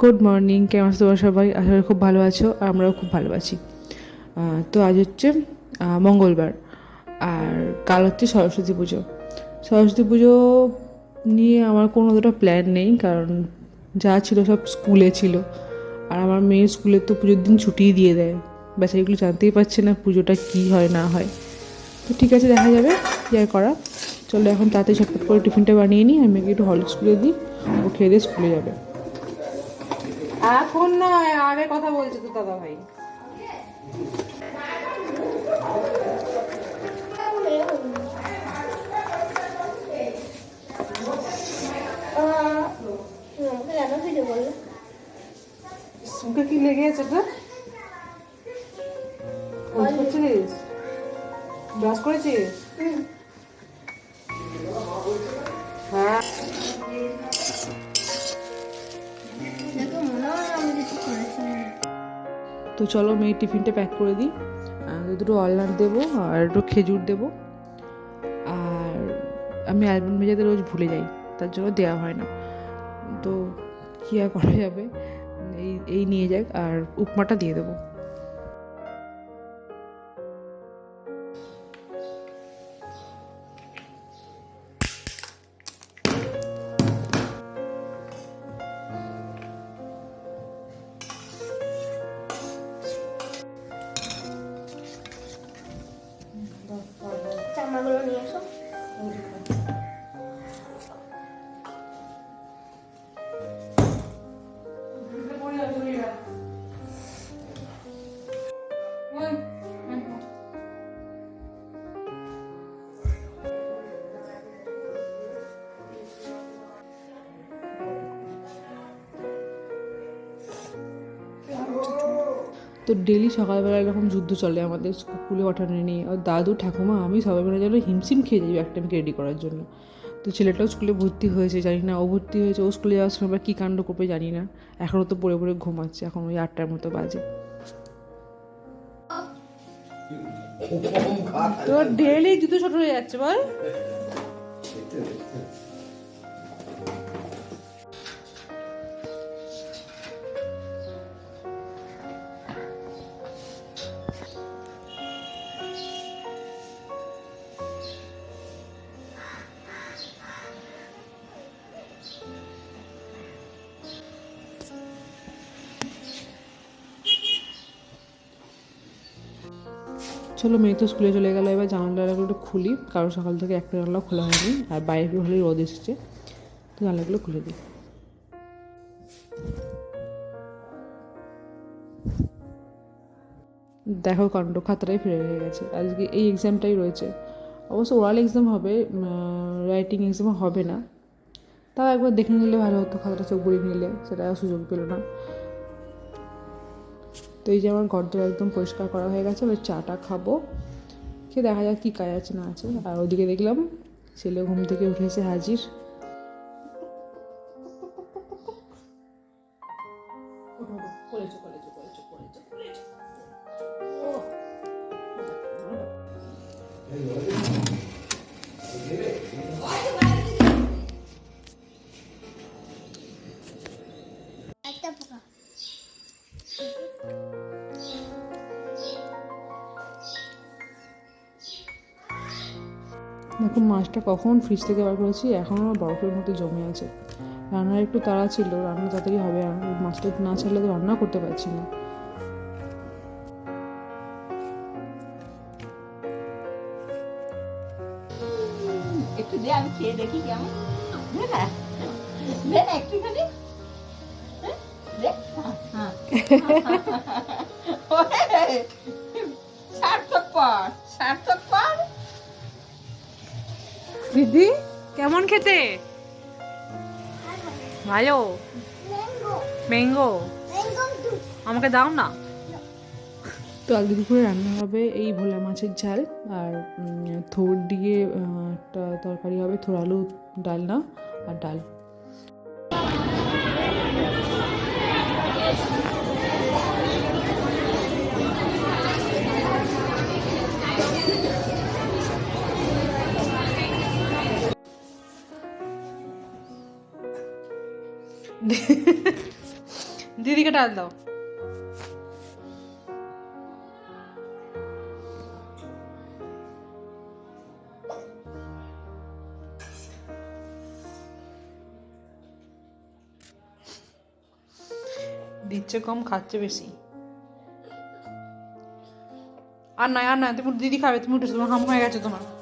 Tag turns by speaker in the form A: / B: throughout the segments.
A: Good morning কেমন আছো তোমরা সবাই? আশা করি খুব ভালো আছো, আর আমরাও খুব ভালো আছি। তো আজ হচ্ছে মঙ্গলবার, আর কাল হচ্ছে সরস্বতী পুজো। সরস্বতী পুজো নিয়ে আমার কোনো অতটা প্ল্যান নেই, কারণ যা ছিল সব স্কুলে ছিল। আর আমার মেয়ের স্কুলে তো পুজোর দিন ছুটিই দিয়ে দেয়। বেচারিগুলো জানতেই পারছে না পুজোটা কী হয়, না হয়। তো ঠিক আছে, দেখা যাবে আর করা। চলো এখন তাড়াতাড়ি ছটফট করে টিফিনটা বানিয়ে নিই আমি একটু হল স্কুলে দিই, ও খেয়ে দিয়ে স্কুলে যাবে। এখন নয় আগে কথা বলছে তো দাদা ভাই। মুখে কি লেগে আছে তো করছিস ব্রাশ করেছিস? তো চলো মেয়ের টিফিনটা প্যাক করে দিই। দুটো অলনাট দেবো আর একটু খেজুর দেবো। আর আমি অ্যালবাম ভেজাতে রোজ ভুলে যাই, তার জন্য দেওয়া হয় না। তো কী আর করা যাবে? এই এই নিয়ে যাক আর উপমাটা দিয়ে দেবো। তো ডেলি সকালবেলা এরকম যুদ্ধ চলে আমাদের স্কুলে পাঠানো নিয়ে আর দাদু ঠাকুমা আমি সবাই মিলে যেন হিমশিম খেয়ে যাই একটা টাইমকে রেডি করার জন্য। তো ছেলেটাও স্কুলে ভর্তি হয়েছে জানি না ও ভর্তি হয়েছে ও স্কুলে যাওয়ার সময় আবার কী কাণ্ড করবে জানি না। এখনও তো পড়ে পড়ে ঘুমাচ্ছে এখন ওই আটটার মতো বাজে। তো ডেলি জুতো ছোট হয়ে যাচ্ছে বল। চলো মেয়ে তো স্কুলে চলে গেলো, এবার জানালাগুলো একটু খুলি। কারণ সকাল থেকে একটা জানলা খোলা হয়নি, আর বাইরে একটু রোদ এসেছে। তো জানলাগুলো খুলে দিই। দেখো কাণ্ড খাতাটাই ফিরে হয়ে গেছে। আজকে এই এক্সামটাই রয়েছে। অবশ্য ওরাল এক্সাম হবে রাইটিং এক্সাম হবে না। তাও একবার দেখে নিলে ভালো হতো, খাতাটা চোখ বুড়িয়ে নিলে, সেটা সুযোগ পেল না। এই যে আমার ঘরদোর একদম পরিষ্কার করা হয়ে গেছে, এবার চাটা খাব। খেয়ে দেখা যাক কী কাজ আছে না আছে। আর ওদিকে দেখলাম ছেলে ঘুম থেকে উঠেছে হাজির। দেখো মাছটা কখন ফ্রিজ থেকে বার করেছি এখনও বরফের মতো জমে আছে। রান্নার একটু তাড়া ছিল রান্না তাড়াতাড়ি হবে আর মাছটা না ছাড়লে তো রান্না করতে পারছি না।
B: দেখি কেমন। হ্যাঁ? হ্যাঁ, হ্যাঁ। সার্থক পর সার্থক পর।
A: দিদি কেমন খেতে? ভালো।
C: ম্যাঙ্গো
A: আমাকে দাও না। তো আগে দুপুরে রান্না হবে এই ভোলা মাছের ঝাল আর থোড় দিয়ে একটা তরকারি হবে থোড় আলু ডালনা আর ডাল। দিদিকে ডাল দাও। দিচ্ছে কম, খাচ্ছে বেশি। আর নয় আর নয় তুমি দিদি খাবে, তুমি উঠেছো, তোমার হাম হয়ে গেছে তোমার।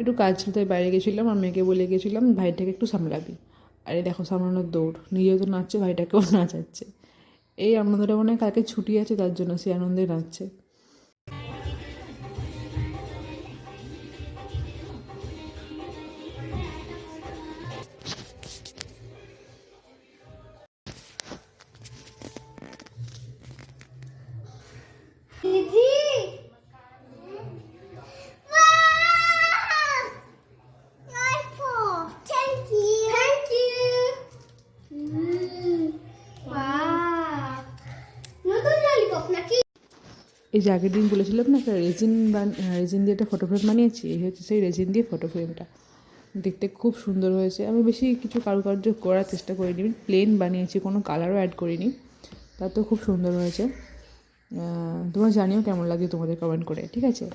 A: একটু কাজ ছিল, তাই বাইরে গেছিলাম, আর মেয়েকে বলে গেছিলাম, ভাইটাকে একটু সামলাবি। আরে দেখো, সামলানোর দৌড়। নিজেও তো নাচছে, ভাইটাকেও নাচাচ্ছে। এই আনন্দটা মনে হয় কালকে ছুটি আছে, তার জন্য সে আনন্দে নাচছে। এই যে আগের দিন বলেছিলাম না, একটা রেজিন বান রেজিন দিয়ে একটা ফটো ফ্রেম বানিয়েছি, এই হচ্ছে সেই রেজিন দিয়ে ফটো ফ্রেমটা দেখতে খুব সুন্দর হয়েছে। আমি বেশি কিছু কারুকার্য করার চেষ্টা করিনি প্লেন বানিয়েছি, কোনো কালারও অ্যাড করিনি। তাতেও খুব সুন্দর হয়েছে। তোমরা জানিও কেমন লাগে তোমাদের কমেন্ট করে, ঠিক আছে?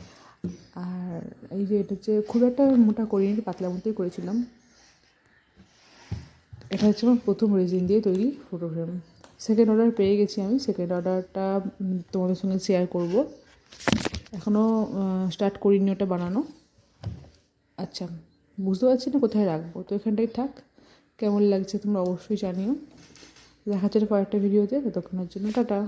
A: আর এই যে এটা হচ্ছে, খুব একটা মোটা করিনি, পাতলা মতোই করেছিলাম। এটা হচ্ছে আমার প্রথম রেজিন দিয়ে তৈরি ফটো ফ্রেম সেকেন্ড অর্ডার পেয়ে গেছি আমি। সেকেন্ড অর্ডারটা তোমাদের সঙ্গে শেয়ার করব। এখনও স্টার্ট করিনি ওটা বানানো। আচ্ছা বুঝতে পারছি না কোথায় রাখব। তো এখানটাই থাক। কেমন লাগছে তোমরা অবশ্যই জানিও। দেখা হচ্ছে একটা ভিডিওতে ততক্ষণের জন্য টাটা।